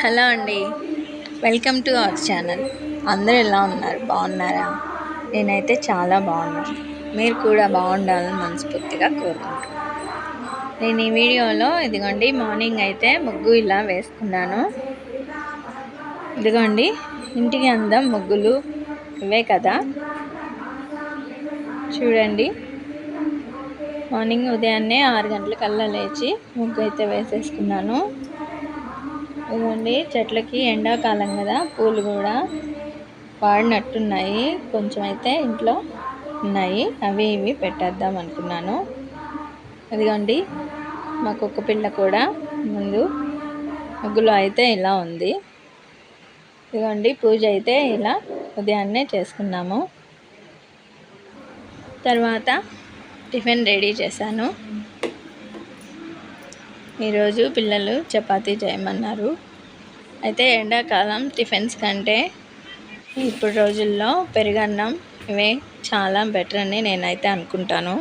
Hello అండి. Welcome to our channel అందరూ ఎలా ఉన్నారు? బాగున్నారా? నేనైతే చాలా బాగున్నాను మీరు కూడా బాగుండాలని మనస్ఫూర్తిగా కోరుకుంటున్నాను. నేను ఈ వీడియోలో ఇదిగోండి మార్నింగ్ అయితే ముగ్గు ఇలా వేసుకున్నాను. ఇదిగోండి ఇంటికి అందం ముగ్గులు ఇవే కదా. చూడండి. మార్నింగ్ ఉదయాన్నే ఆరు గంటలకల్లా లేచి ముగ్గు అయితే వేసేసుకున్నాను. ఇదిగోండి చెట్లకి ఎండాకాలం కదా పూలు కూడా వాడినట్టున్నాయి కొంచెం అయితే ఇంట్లో ఉన్నాయి. అవి ఇవి పెట్టేద్దాం అనుకున్నాను. అదిగోండి మా కుక్క పిల్ల కూడా ముందు ముగ్గులో అయితే ఇలా ఉంది. ఇదిగోండి పూజ అయితే ఇలా ఉదయాన్నే చేసుకున్నాము. తర్వాత టిఫిన్ రెడీ చేశాను. ఈరోజు పిల్లలు చపాతీ చేయమన్నారు. అయితే ఎండాకాలం టిఫిన్స్ కంటే ఇప్పుడు రోజుల్లో పెరుగన్నం ఇవే చాలా బెటర్ అని నేనైతే అనుకుంటాను.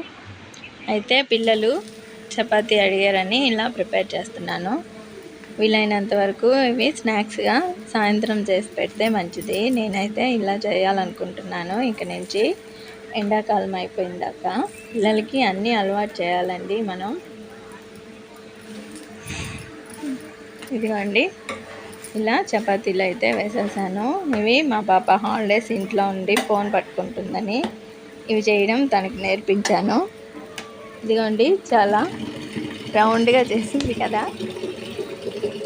అయితే పిల్లలు చపాతీ అడిగారని ఇలా ప్రిపేర్ చేస్తున్నాను. వీలైనంత వరకు ఇవి స్నాక్స్గా సాయంత్రం చేసి పెడితే మంచిది. నేనైతే ఇలా చేయాలనుకుంటున్నాను. ఇక నుంచి ఎండాకాలం అయిపోయిందాక పిల్లలకి అన్నీ అలవాటు చేయాలండి మనం. ఇదిగోండి ఇలా చపాతీలు అయితే వేసేసాను. ఇవి మా పాప హాలిడేస్ ఇంట్లో ఉండి ఫోన్ పట్టుకుంటుందని ఇవి చేయడం తనకు నేర్పించాను. ఇదిగోండి చాలా రౌండ్గా చేసింది కదా.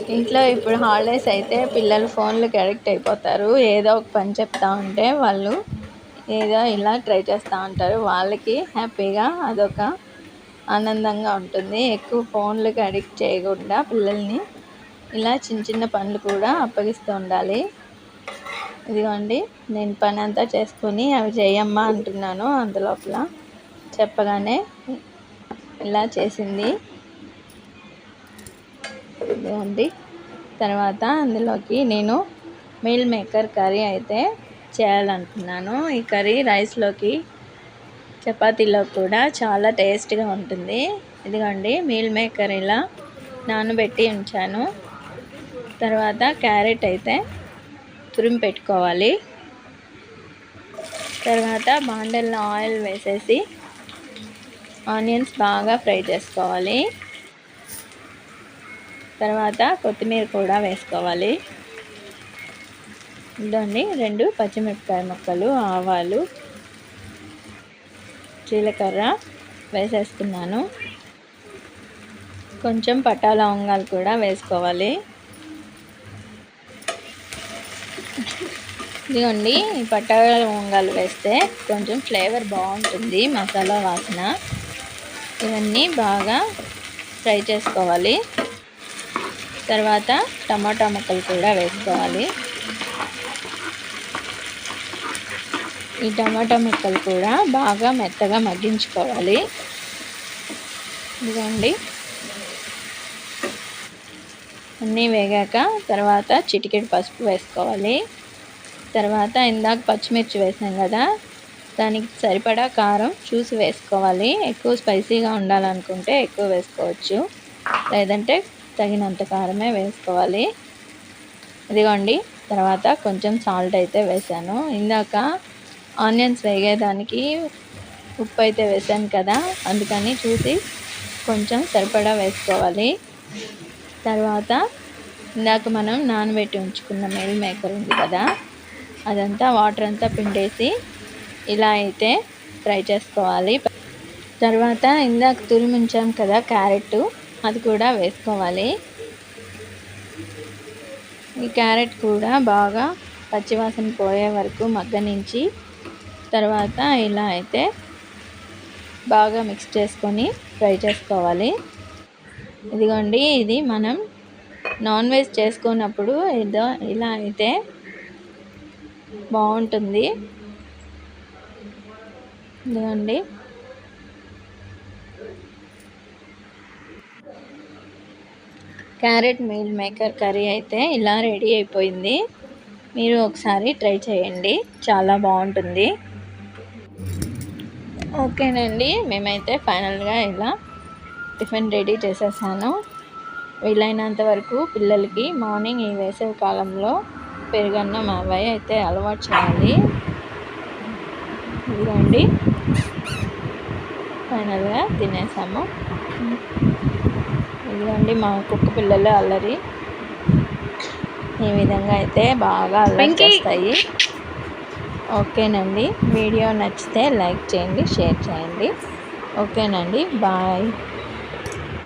ఇంట్లో ఇప్పుడు హాలిడేస్ అయితే పిల్లలు ఫోన్లకు అడిక్ట్ అయిపోతారు. ఏదో ఒక పని చెప్తా ఉంటే వాళ్ళు ఏదో ఇలా ట్రై చేస్తూ ఉంటారు. వాళ్ళకి హ్యాపీగా అదొక ఆనందంగా ఉంటుంది. ఎక్కువ ఫోన్లకు అడిక్ట్ చేయకుండా పిల్లల్ని ఇలా చిన్న చిన్న పనులు కూడా అప్పగిస్తూ ఉండాలి. ఇదిగోండి నేను పని అంతా చేసుకొని అవి చేయమ్మా అంటున్నాను అందులోపల. చెప్పగానే ఇలా చేసింది. ఇదిగోండి తర్వాత అందులోకి నేను మీల్ మేకర్ కర్రీ అయితే చేయాలనుకున్నాను ఈ కర్రీ రైస్లోకి చపాతీలో కూడా చాలా టేస్ట్గా ఉంటుంది. ఇదిగోండి మీల్ మేకర్ ఇలా నానబెట్టి ఉంచాను. తర్వాత క్యారెట్ అయితే తురిమి పెట్టుకోవాలి. తర్వాత బాండల్లో ఆయిల్ వేసేసి ఆనియన్స్ బాగా ఫ్రై చేసుకోవాలి. తర్వాత కొత్తిమీర కూడా వేసుకోవాలి. ఇదండి రెండు పచ్చిమిరపకాయ ముక్కలు ఆవాలు జీలకర్ర వేసేసుకున్నాను. కొంచెం పట్టా లవంగాలు కూడా వేసుకోవాలి. ఇదిగోండి ఈ పట్టా వేస్తే కొంచెం ఫ్లేవర్ బాగుంటుంది మసాలా వాసన. ఇవన్నీ బాగా ఫ్రై చేసుకోవాలి. తర్వాత టమాటా ముక్కలు కూడా వేసుకోవాలి. ఈ టమాటా ముక్కలు కూడా బాగా మెత్తగా మగ్గించుకోవాలి. ఇదిగోండి. అన్నీ వేగాక తర్వాత చిటికెడు పసుపు వేసుకోవాలి. తర్వాత ఇందాక పచ్చిమిర్చి వేసాం కదా దానికి సరిపడా కారం చూసి వేసుకోవాలి. ఎక్కువ స్పైసీగా ఉండాలనుకుంటే ఎక్కువ వేసుకోవచ్చు. లేదంటే తగినంత కారమే వేసుకోవాలి. ఇదిగోండి తర్వాత కొంచెం సాల్ట్ అయితే వేసాను. ఇందాక ఆనియన్స్ వేగేదానికి ఉప్పు అయితే వేసాను కదా అందుకని చూసి కొంచెం సరిపడా వేసుకోవాలి. తర్వాత ఇందాక మనం నానబెట్టి ఉంచుకున్న మెయిల్ మేకర్ ఉంది కదా అదంతా వాటర్ అంతా పిండేసి ఇలా అయితే ఫ్రై చేసుకోవాలి. తర్వాత ఇందాక తురిమించాం కదా క్యారెట్ అది కూడా వేసుకోవాలి. ఈ క్యారెట్ కూడా బాగా పచ్చివాసన పోయే వరకు మగ్గనించి తర్వాత ఇలా అయితే బాగా మిక్స్ చేసుకొని ఫ్రై చేసుకోవాలి. ఇదిగోండి ఇది మనం నాన్ వెజ్ చేసుకున్నప్పుడు ఏదో ఇలా అయితే బాగుంటుంది. ఇదిగోండి. క్యారెట్ మీల్ మేకర్ కర్రీ అయితే ఇలా రెడీ అయిపోయింది. మీరు ఒకసారి ట్రై చేయండి. చాలా బాగుంటుంది. ఓకేనండి. మేమైతే ఫైనల్గా ఇలా టిఫిన్ రెడీ చేసేసాను. వీలైనంత వరకు పిల్లలకి మార్నింగ్ ఈ వేసవి కాలంలో పెరుగన్నం అవి అయితే అలవాటు చేయాలి. ఇదిగోండి. ఫైనల్గా తినేసాము. ఇదిగోండి మా కుక్క పిల్లలు అల్లరి. ఈ విధంగా అయితే బాగా అల్లరి! చేస్తాయి. ఓకేనండి. వీడియో నచ్చితే లైక్ చేయండి షేర్ చేయండి. ఓకేనండి. బాయ్.